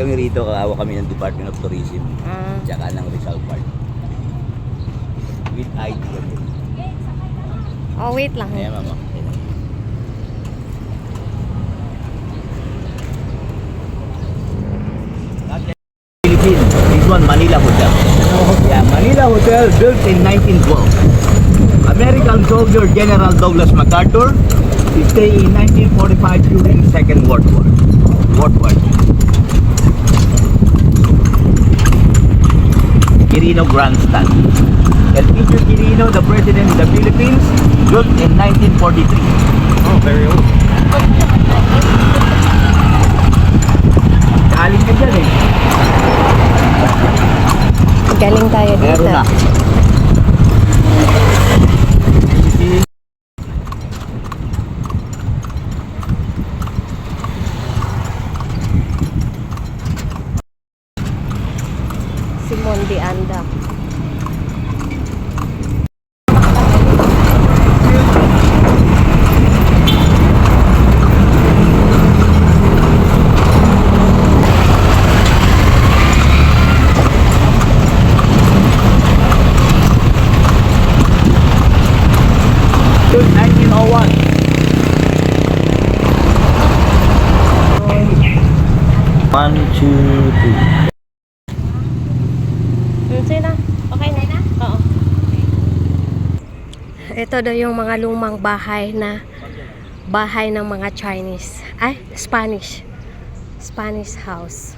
Kami rito, kaawa kami ng Department of Tourism. Ah. Tsaka ng Rizal Park. With ID kami. Oh, wait lang. Ayan, mama. Philippines. This one, Manila Hotel. Yeah, Manila Hotel built in 1912. American soldier General Douglas MacArthur stayed in 1945 during Second World War. World War. Quirino Grandstand. El Picho Quirino, the president of the Philippines, built in 1943. Oh, very old. Galing ka dyan eh. Galing tayo dito. Meron na. Simon de Anda. Built 1901. One, two, three. Hmm, sige na. Okay na? Oo. Ito daw yung mga lumang bahay na bahay ng mga Chinese. Ay, Spanish. Spanish house.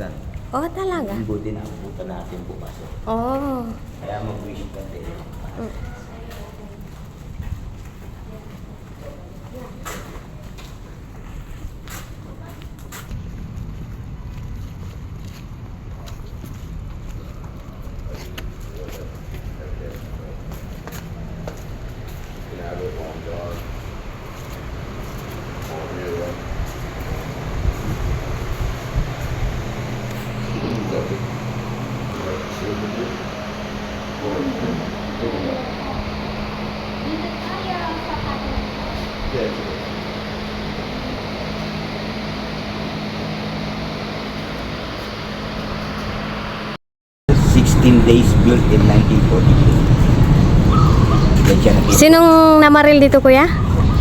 Binubuksan. Oh, talaga? Buti na abutan natin bukas. Oh. Kaya mag-wish ka din. Sixteen days built in 1942. Yan siya nakita. Sinong namaril dito, kuya?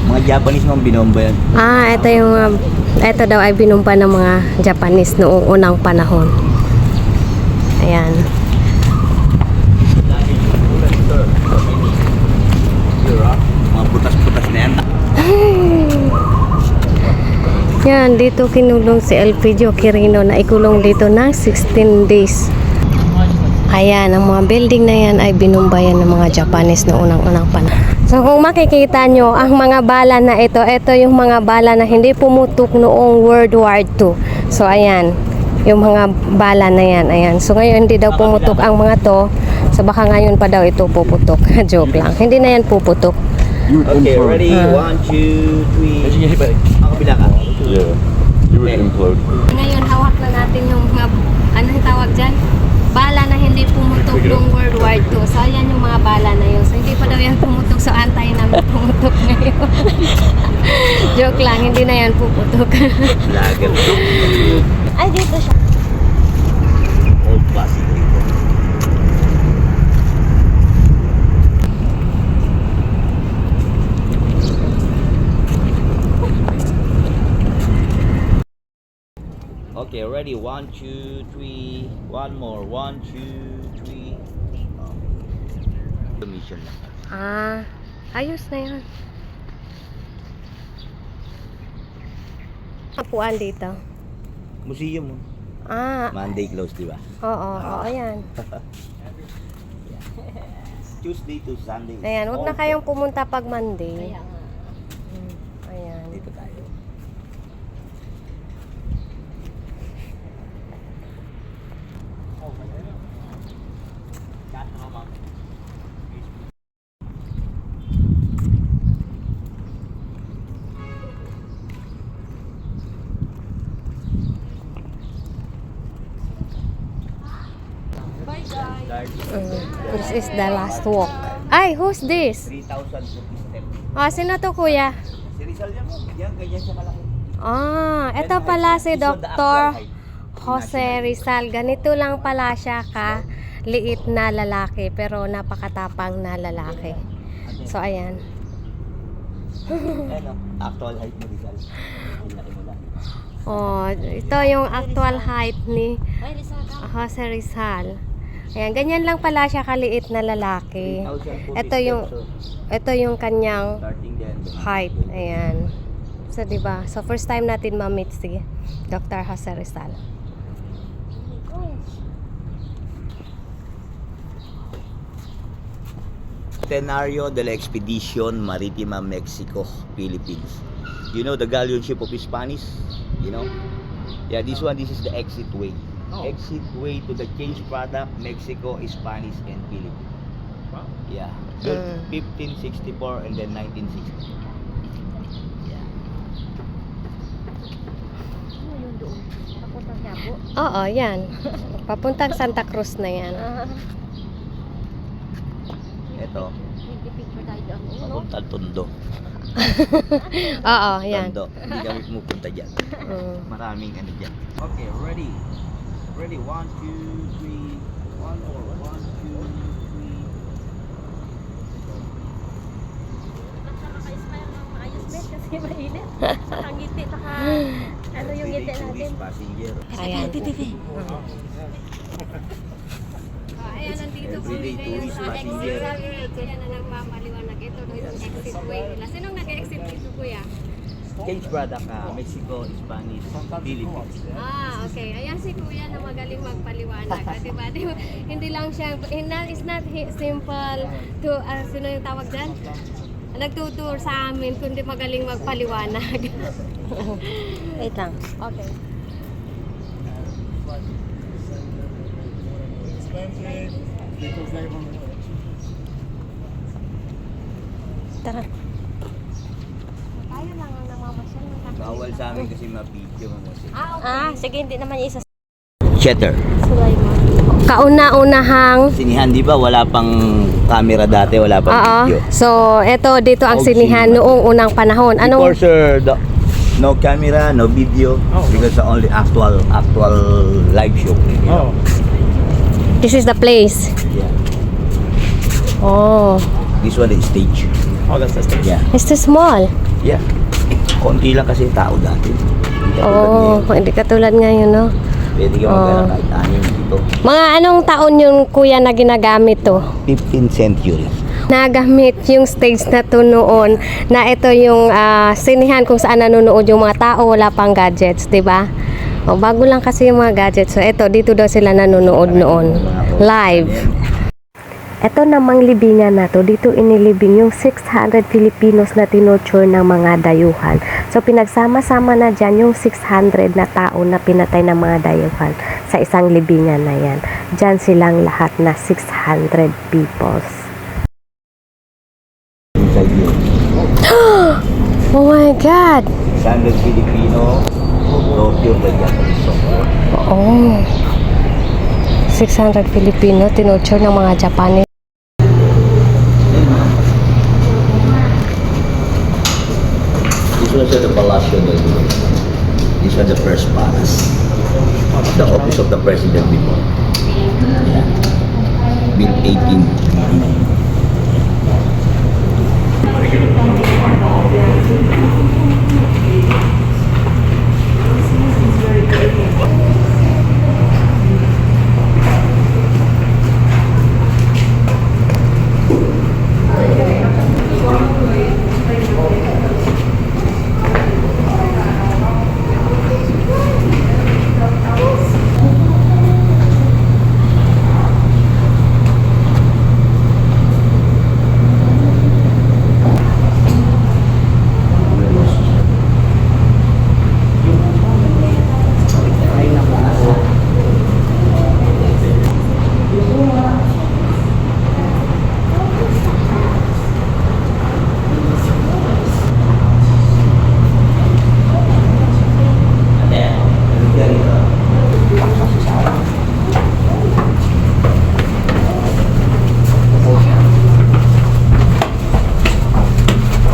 Mga Japanese mga binomba yan. Ah, ito yung uh, ito daw ay binumpa ng mga Japanese noong unang panahon. Ayan. Mga putas-putas na yan. Yan, dito kinulong si Elpidio Quirino na ikulong dito ng 16 days. Ayan, ang mga building na yan ay binumbayan ng mga Japanese noong unang-unang panahon. So kung makikita nyo, ang mga bala na ito, ito yung mga bala na hindi pumutok noong World War II. So ayan, yung mga bala na yan, ayan. So ngayon hindi daw pumutok ang mga to. So baka ngayon pa daw ito puputok. Joke lang. Hindi na yan puputok. Okay, ready? One, two, three. Ang kabila ka. Yeah. You would implode. Ngayon, hawak na natin yung mga, ano yung tawag dyan? Pumutok noong World War II. So, ayan yung mga bala na yun. So, hindi pa daw yan pumutok. So, antay namin pumutok ngayon. Joke lang, hindi na yan puputok. Lager. Ay, dito siya. Old classic Okay, ready? One, two, three. One more. One, two, three. Commission lang. Ah, ayos na yun. Apuan dito. Museum mo. Ah, Monday close, di ba? oo, oo, ayan. Tuesday to Sunday. Ayan, huwag na kayong pumunta pag Monday. Hmm, Ayan. Dito tayo. Mm, This is the last walk. Ay, who's this? 3,000 rupees step. Ah, sino to kuya? Si Rizal yan. Yan, ganyan siya kalaki. Ah, ito pala si Dr. Jose Rizal. Ganito lang pala siya ka liit na lalaki pero napakatapang na lalaki. So ayan. Ano, actual height mo Rizal. Oh, ito yung actual height ni Jose Rizal. Ayan, ganyan lang pala siya kaliit na lalaki. 3,000 Ito yung ito yung kanyang height. Ayan. So, di ba? So, first time natin ma-meet si Dr. Jose Rizal. Tenario de la Expedition Maritima Mexico, Philippines. You know the galleon ship of Spanish? You know? Yeah, this one, this is the exit way. Exit way to the change product, Mexico, Spanish, and Philippines. Yeah. Built Mm. 1564 and then 1960. Yeah. Oo, yan. Papuntang Santa Cruz na yan. Ito, papunta Tondo. Oo, yan. Tondo. Hindi kami pumupunta dyan. Mm. Maraming ano dyan. Okay, ready. Ready, one, two, three. One more, one, two, three. kasi mainit. Saka ngiti, saka ano yung ngiti natin. passenger. Ayan. Ayan, nandito po Everyday ngayon tourist sa passenger. exit. Na nagmamaliwanag ito no, yung exit way nila. Sinong nag-exit dito kuya? Change product, ah, Mexico, Spanish, Philippines. Ah, okay. Ayan si kuya na magaling magpaliwanag. Ah, diba? Diba? Hindi lang siya, not, it's not simple to, ah, sino yung tawag dyan? Nagtutour sa amin kundi magaling magpaliwanag. Wait lang. okay. Tara. Tayo lang ang namamasyal. Bawal sa amin kasi ma-video mo kasi. Ah, okay. Ah, sige, hindi naman isa. Cheddar. Sulaiman. Kauna-unahang Sinihan, di ba? Wala pang camera dati, wala pang Oo. video. So, ito dito ang Og sinihan noong unang panahon. Before, Anong sir, the, no camera, no video. Because the only actual, actual live show. Oh, This is the place. Yeah. Oh, This one is stage. oh, that's the stage. Yeah. it's too small. Yeah. Konti lang kasi tao dati. Tulad Oh, ngayon. hindi katulad ngayon, no? Pwede ka Oh. magkala kahit anim dito. Mga anong taon yung kuya na ginagamit to? 15th century. Nagamit yung stage na to noon na ito yung ah, sinihan kung saan nanonood yung mga tao, wala pang gadgets, di ba? O, bago lang kasi yung mga gadgets. So, ito, dito daw sila nanonood noon. Live. Ito namang libingan na to, dito inilibing yung 600 Filipinos na tinuture ng mga dayuhan. So pinagsama-sama na dyan yung 600 na tao na pinatay ng mga dayuhan sa isang libingan na yan. Dyan silang lahat na 600 peoples. Oh my God! Standard Filipino, Tokyo, Japanese. Oh. 600 Filipino tinuture ng mga Japanese. Was at the Palacio del This was the first palace. The office of the president before. Yeah. Built 18.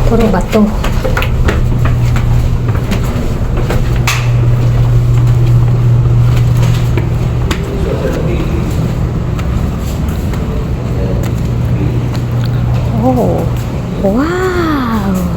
Puro bato. Oh, wow!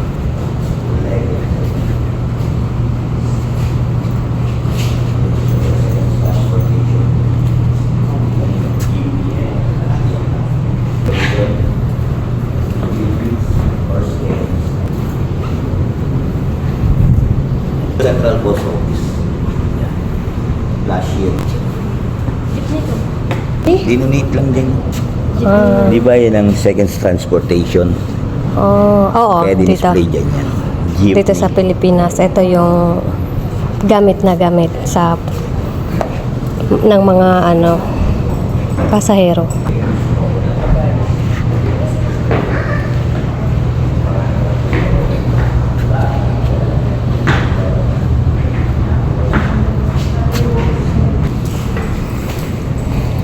Central Post Office. Yeah. Last year. Dinonate lang din. Ah, Di ba yun ang second transportation? oh, oo, Kaya dito. dyan yan. Jeepney. Dito sa Pilipinas, ito yung gamit na gamit sa ng mga ano pasahero.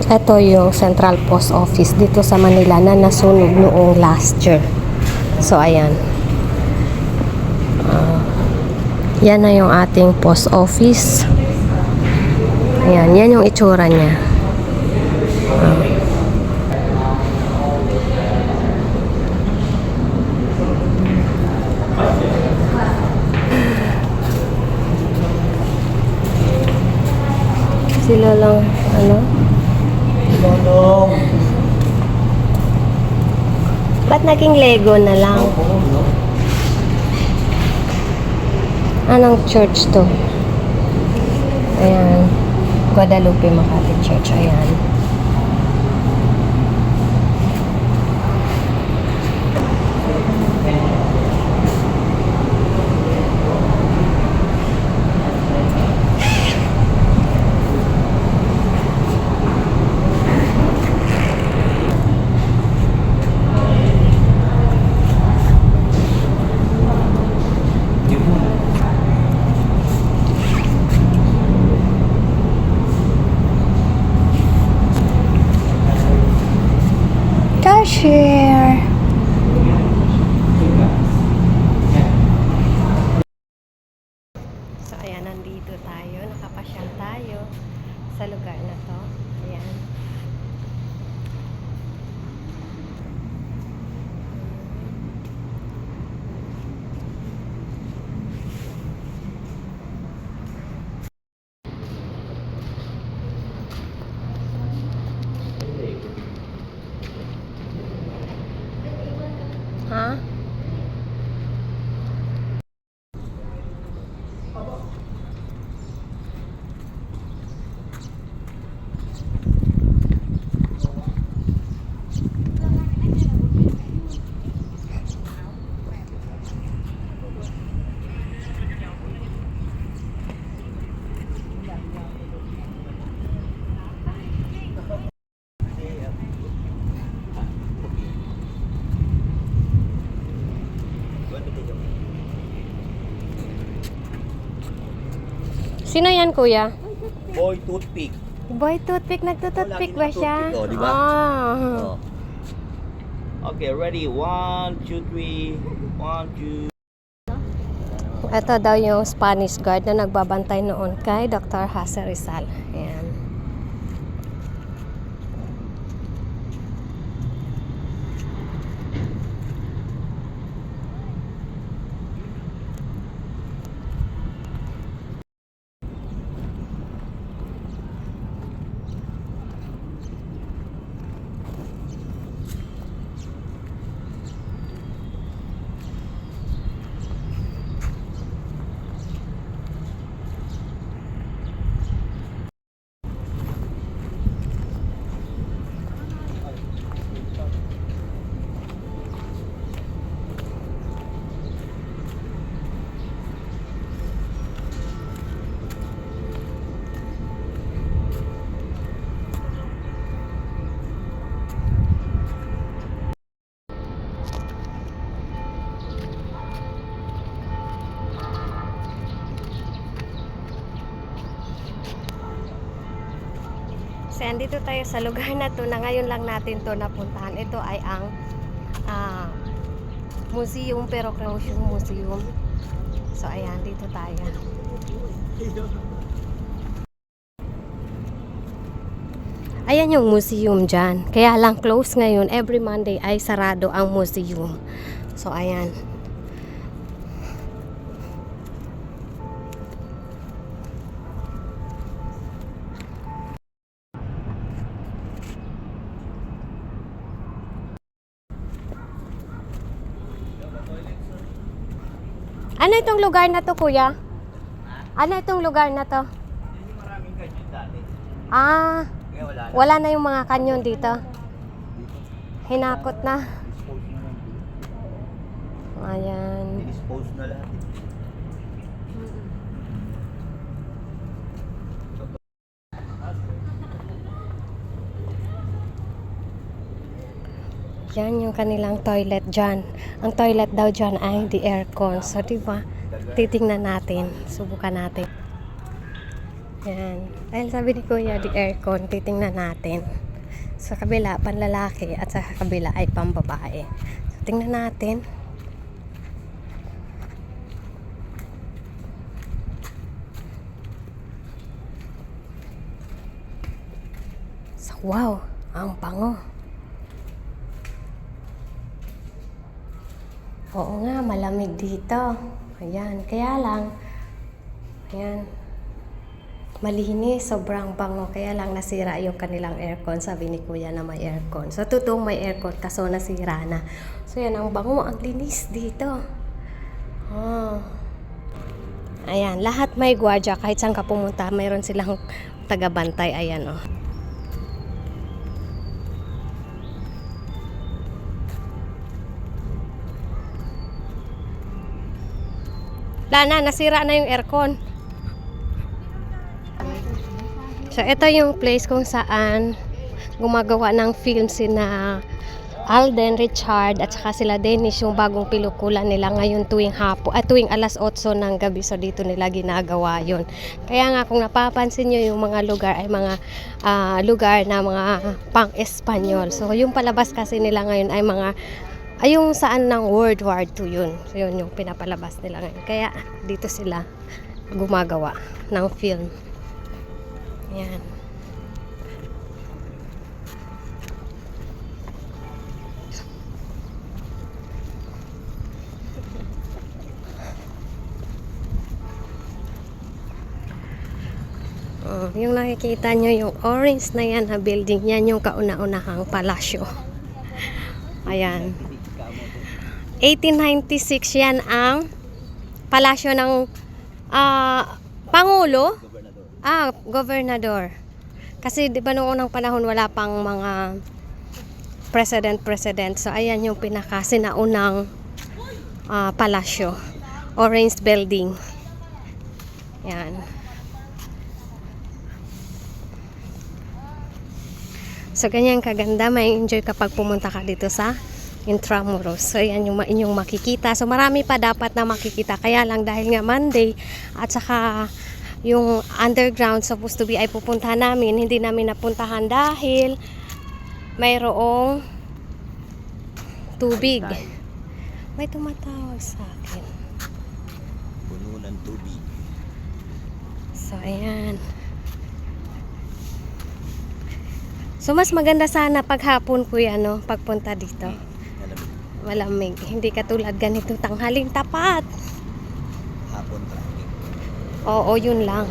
Ito yung Central Post Office dito sa Manila na nasunog noong last year. So, ayan. Yan na yung ating post office. Ayan, yan yung itsura niya. Ah. Sila lang, ano? Ba't naging Lego na lang? Anong church to? Ayan. Guadalupe Makati Church. Ayan. Cashier! So, ayan, nandito tayo. Nakapasyal tayo sa lugar na to. Ayan. Ha? Sino yan, kuya? Boy toothpick. Boy Toothpick. Nagtututpick Oh, ba siya? oh, di ba? Ah. Oh. Okay, ready? One, two, three. One, two. Ito daw yung Spanish guard na nagbabantay noon kay Dr. Hase Rizal. Ayan. So, andito tayo sa lugar na to na ngayon lang natin to napuntahan. Ito ay ang ah, museum pero close yung museum. So ayan, dito tayo. Ayan yung museum dyan. Kaya lang close ngayon. Every Monday ay sarado ang museum. So ayan. Itong lugar na to, kuya? Ano itong lugar na to? Maraming kanyon dati. Ah, wala na. wala na yung mga kanyon dito. Hinakot na. Dispose na lang. Ayan. Dispose na lahat. eh. Yan yung kanilang toilet dyan. Ang toilet daw dyan ay the aircon. So, di ba? Titingnan natin. Subukan natin. Yan. Dahil sabi ni Kuya, the aircon, titingnan natin. Sa kabila, panlalaki at sa kabila ay pambabae. So, tingnan natin. So, wow! Ang bango. Oo nga, malamig dito. Ayan, kaya lang, ayan, malinis, sobrang bango. Kaya lang nasira yung kanilang aircon. Sabi ni kuya na may aircon. So, totoong may aircon, kaso nasira na. So, yan, ang bango, ang linis dito. Oh. Ayan, lahat may gwardiya. Kahit saan ka pumunta, mayroon silang tagabantay. Ayan, oh. Wala na, nasira na yung aircon. So, ito yung place kung saan gumagawa ng film sina Alden, Richard, at saka sila Dennis, yung bagong pelikula nila ngayon tuwing hapo, at tuwing alas 8 ng gabi. So, dito nila ginagawa yon Kaya nga, kung napapansin nyo, yung mga lugar ay mga ah, lugar na mga pang-Espanyol. So, yung palabas kasi nila ngayon ay mga ay yung saan ng World War II yun. So, yun yung pinapalabas nila ngayon. Kaya dito sila gumagawa ng film. Yan. Oh, yung nakikita nyo yung orange na yan na building, yan yung kauna-unahang palasyo. Ayan. 1896 yan ang palasyo ng ah, Pangulo. Ah, gobernador. Kasi di ba noong unang panahon wala pang mga president-president. So ayan yung pinaka sinaunang ah, palasyo. Orange building. Yan. So, ganyan kaganda. May enjoy kapag pumunta ka dito sa Intramuros. So, yan yung inyong makikita. So, marami pa dapat na makikita. Kaya lang dahil nga Monday at saka yung underground supposed to be ay pupuntahan namin. Hindi namin napuntahan dahil mayroong tubig. May tumatawag sa akin. Puno ng tubig. So, ayan. So, mas maganda sana paghapon kuya, no? Pagpunta dito. Mo, Malamig. Hindi katulad ganito tanghaling tapat. hapon traffic. Oo, yun lang.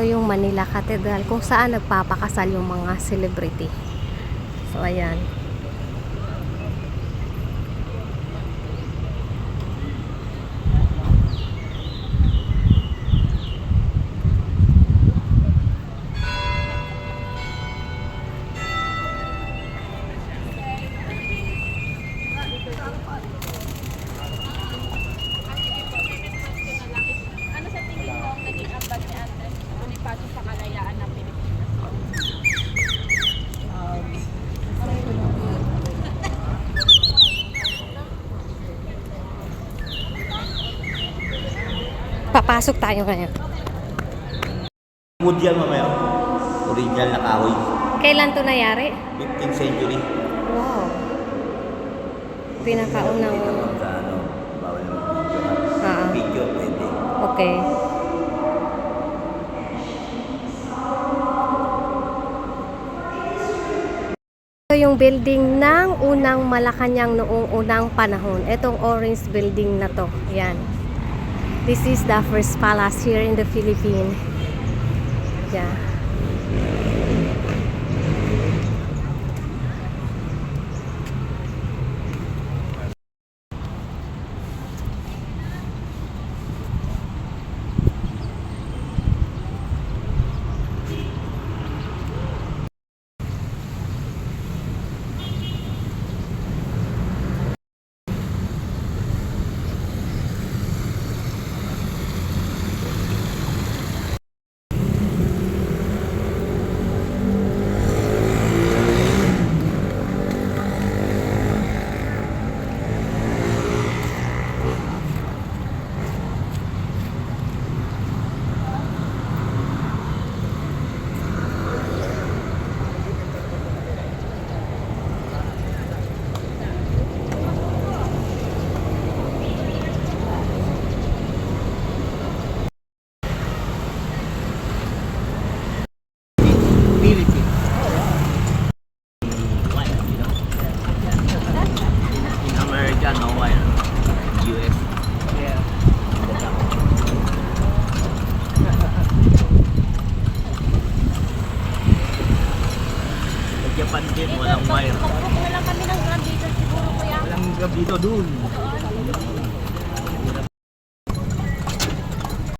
Ito yung Manila Cathedral kung saan nagpapakasal yung mga celebrity. So, ayan. Ano sa tingin mo ang naging ambag ni Andres Bonifacio sa kalayaan ng Pilipinas? Papasok tayo ngayon. Wood yan mamaya. Original na kahoy. Kailan to nayari? 15th century. Wow. Pinakaunang... Sa ano, bawal na mag-video. Ah, Video pwede. okay. Ito yung building ng unang Malacanang noong unang panahon. Itong orange building na to. Yan. This is the first palace here in the Philippines. Yeah.